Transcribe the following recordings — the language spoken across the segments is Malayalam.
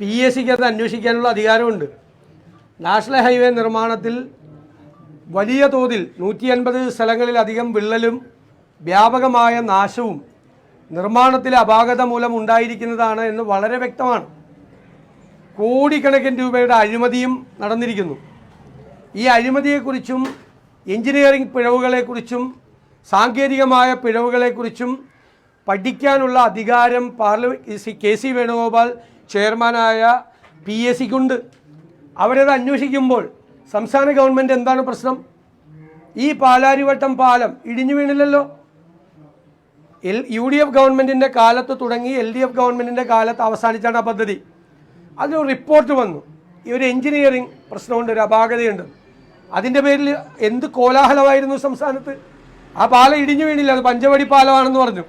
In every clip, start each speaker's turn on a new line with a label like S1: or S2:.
S1: പി എസ് സിക്ക് അത് അന്വേഷിക്കാനുള്ള അധികാരമുണ്ട്. നാഷണൽ ഹൈവേ നിർമ്മാണത്തിൽ വലിയ തോതിൽ നൂറ്റി അൻപത് സ്ഥലങ്ങളിലധികം വിള്ളലും വ്യാപകമായ നാശവും നിർമ്മാണത്തിലെ അപാകത മൂലം ഉണ്ടായിരിക്കുന്നതാണ് എന്ന് വളരെ വ്യക്തമാണ്. കോടിക്കണക്കിന് രൂപയുടെ അഴിമതിയും നടന്നിരിക്കുന്നു. ഈ അഴിമതിയെക്കുറിച്ചും എഞ്ചിനീയറിംഗ് പിഴവുകളെക്കുറിച്ചും സാങ്കേതികമായ പിഴവുകളെക്കുറിച്ചും പഠിക്കാനുള്ള അധികാരം പാർലമെന്റ് കെ സി വേണുഗോപാൽ ചെയർമാനായ പി എസ് സിക്കുണ്ട്. അവരത് അന്വേഷിക്കുമ്പോൾ സംസ്ഥാന ഗവൺമെന്റ് എന്താണ് പ്രശ്നം? ഈ പാലാരിവട്ടം പാലം ഇടിഞ്ഞു വീണില്ലല്ലോ. എൽ യു ഡി എഫ് ഗവൺമെന്റിന്റെ കാലത്ത് തുടങ്ങി എൽ ഡി എഫ് ഗവൺമെന്റിന്റെ കാലത്ത് അവസാനിച്ചാണ് ആ പദ്ധതി. അതിലൊരു റിപ്പോർട്ട് വന്നു. ഈ ഒരു എഞ്ചിനീയറിംഗ് പ്രശ്നമുണ്ട് ഒരു അപാകതയുണ്ട്. അതിന്റെ പേരിൽ എന്ത് കോലാഹലമായിരുന്നു സംസ്ഥാനത്ത്? ആ പാലം ഇടിഞ്ഞു വീണില്ല അത് പഞ്ചവടി പാലമാണെന്ന് പറഞ്ഞു.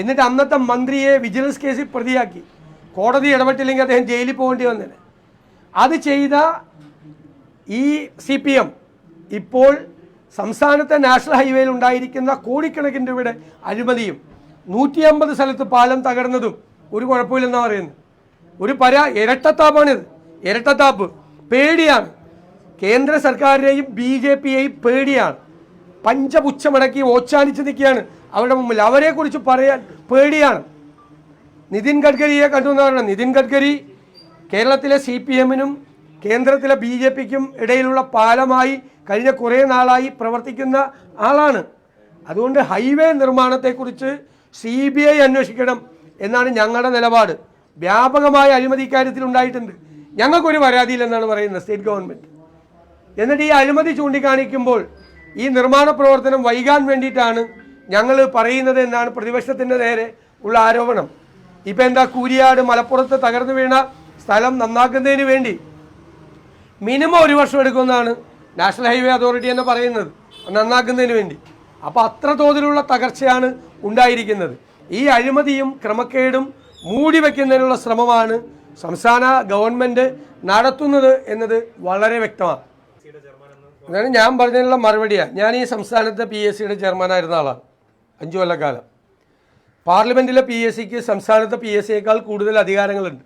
S1: എന്നിട്ട് അന്നത്തെ മന്ത്രിയെ വിജിലൻസ് കേസിൽ പ്രതിയാക്കി. കോടതി ഇടപെട്ടില്ലെങ്കിൽ അദ്ദേഹം ജയിലിൽ പോകേണ്ടി വന്നില്ല. അത് ചെയ്ത ഈ സി പി എം ഇപ്പോൾ സംസ്ഥാനത്തെ നാഷണൽ ഹൈവേയിൽ ഉണ്ടായിരിക്കുന്ന കോടിക്കണക്കിന് രൂപയുടെ അഴിമതിയും നൂറ്റി അമ്പത് സ്ഥലത്ത് പാലം തകർന്നതും ഒരു കുഴപ്പമില്ലെന്നാണ് പറയുന്നത്. ഒരു പരാ ഇരട്ടത്താപ്പാണിത്. ഇരട്ടത്താപ്പ്. പേടിയാണ്. കേന്ദ്ര സർക്കാരിനെയും ബി ജെ പിയെയും പേടിയാണ്. പഞ്ചപുച്ഛമടക്കി ഓച്ചാനിച്ച് നിൽക്കുകയാണ്. അവരുടെ മുമ്പിൽ. അവരെക്കുറിച്ച് പറയാൻ പേടിയാണ്. നിതിൻ ഗഡ്കരിയെ കണ്ടു എന്ന് പറഞ്ഞാൽ നിതിൻ ഗഡ്കരി കേരളത്തിലെ സി പി എമ്മിനും കേന്ദ്രത്തിലെ ബി ജെ പിക്കും ഇടയിലുള്ള പാലമായി കഴിഞ്ഞ കുറേ നാളായി പ്രവർത്തിക്കുന്ന ആളാണ്. അതുകൊണ്ട് ഹൈവേ നിർമ്മാണത്തെക്കുറിച്ച് സി ബി ഐ അന്വേഷിക്കണം എന്നാണ് ഞങ്ങളുടെ നിലപാട്. വ്യാപകമായ അഴിമതി ഇക്കാര്യത്തിൽ ഉണ്ടായിട്ടുണ്ട്. ഞങ്ങൾക്കൊരു പരാതിയില്ലെന്നാണ് പറയുന്നത് സ്റ്റേറ്റ് ഗവൺമെന്റ് എന്നിട്ട് ഈ അഴിമതി ചൂണ്ടിക്കാണിക്കുമ്പോൾ ഈ നിർമ്മാണ പ്രവർത്തനം വൈകാൻ വേണ്ടിയിട്ടാണ് ഞങ്ങൾ പറയുന്നത് എന്നാണ് പ്രതിപക്ഷത്തിന്റെ നേരെ ഉള്ള ആരോപണം. ഇപ്പം എന്താ കൂരിയാട് മലപ്പുറത്ത് തകർന്നു വീണ സ്ഥലം നന്നാക്കുന്നതിന് വേണ്ടി മിനിമം ഒരു വർഷം എടുക്കുമെന്നാണ് നാഷണൽ ഹൈവേ അതോറിറ്റി എന്ന് പറയുന്നത്. നന്നാക്കുന്നതിന് വേണ്ടി. അപ്പോൾ അത്ര തോതിലുള്ള തകർച്ചയാണ് ഉണ്ടായിരിക്കുന്നത്. ഈ അഴിമതിയും ക്രമക്കേടും മൂടി വയ്ക്കുന്നതിനുള്ള ശ്രമമാണ് സംസ്ഥാന ഗവൺമെന്റ് നടത്തുന്നത് എന്നത് വളരെ വ്യക്തമാണ്. ഞാൻ പറഞ്ഞതിനുള്ള മറുപടിയാണ് ഞാൻ ഈ സംസ്ഥാനത്തെ പി എസ് സിയുടെ ചെയർമാനായിരുന്ന ആളാണ്. അഞ്ചു കൊല്ലക്കാലം. പാർലമെന്റിലെ പി എസ് സിക്ക് സംസ്ഥാനത്തെ പി എസ് സിയേക്കാൾ കൂടുതൽ അധികാരങ്ങളുണ്ട്.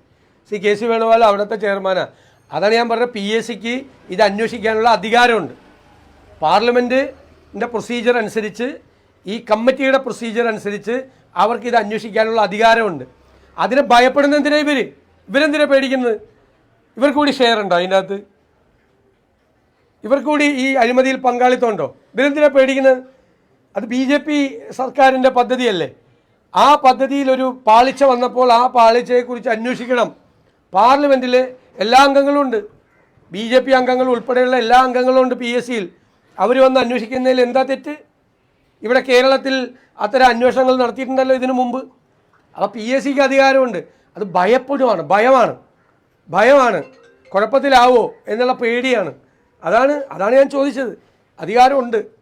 S1: സി കെ സി വേണുഗോപാൽ അവിടുത്തെ ചെയർമാനാണ് അതാണ് ഞാൻ പറഞ്ഞത് പി എസ് സിക്ക് ഇത് അന്വേഷിക്കാനുള്ള അധികാരമുണ്ട്. പാർലമെന്റിന്റെ പ്രൊസീജിയർ അനുസരിച്ച് ഈ കമ്മിറ്റിയുടെ പ്രൊസീജിയർ അനുസരിച്ച് അവർക്ക് ഇത് അന്വേഷിക്കാനുള്ള അധികാരമുണ്ട്. അതിനെ ഭയപ്പെടുന്ന എന്തിനാ ഇവർ ഇവരെന്തിനാ പേടിക്കുന്നത്? ഇവർക്ക് കൂടി ഷെയർ ഉണ്ടോ അതിന്റെ അകത്ത് ഇവർക്ക് കൂടി ഈ അഴിമതിയിൽ പങ്കാളിത്തമുണ്ടോ ഇവരെന്തിനാ പേടിക്കുന്നത്? അത് ബി ജെ പി സർക്കാരിന്റെ പദ്ധതിയല്ലേ? ആ പദ്ധതിയിൽ ഒരു പാളിച്ച വന്നപ്പോൾ ആ പാളിച്ചയെക്കുറിച്ച് അന്വേഷിക്കണം. പാർലമെന്റിൽ എല്ലാ അംഗങ്ങളും ഉണ്ട്. ബി ജെ പി അംഗങ്ങൾ ഉൾപ്പെടെയുള്ള എല്ലാ അംഗങ്ങളും ഉണ്ട് പി എസ് സിയിൽ. അവർ വന്ന് അന്വേഷിക്കുന്നതിൽ എന്താ തെറ്റ്? ഇവിടെ കേരളത്തിൽ അത്തരം അന്വേഷണങ്ങൾ നടത്തിയിട്ടുണ്ടല്ലോ ഇതിനു മുമ്പ്. അപ്പോൾ പി എസ് സിക്ക് അധികാരമുണ്ട്. അത് ഭയപ്പെടുവാണ് ഭയമാണ്. ഭയമാണ്. കുഴപ്പത്തിലാവോ എന്നുള്ള പേടിയാണ്. അതാണ് അതാണ് ഞാൻ ചോദിച്ചത്. അധികാരമുണ്ട്.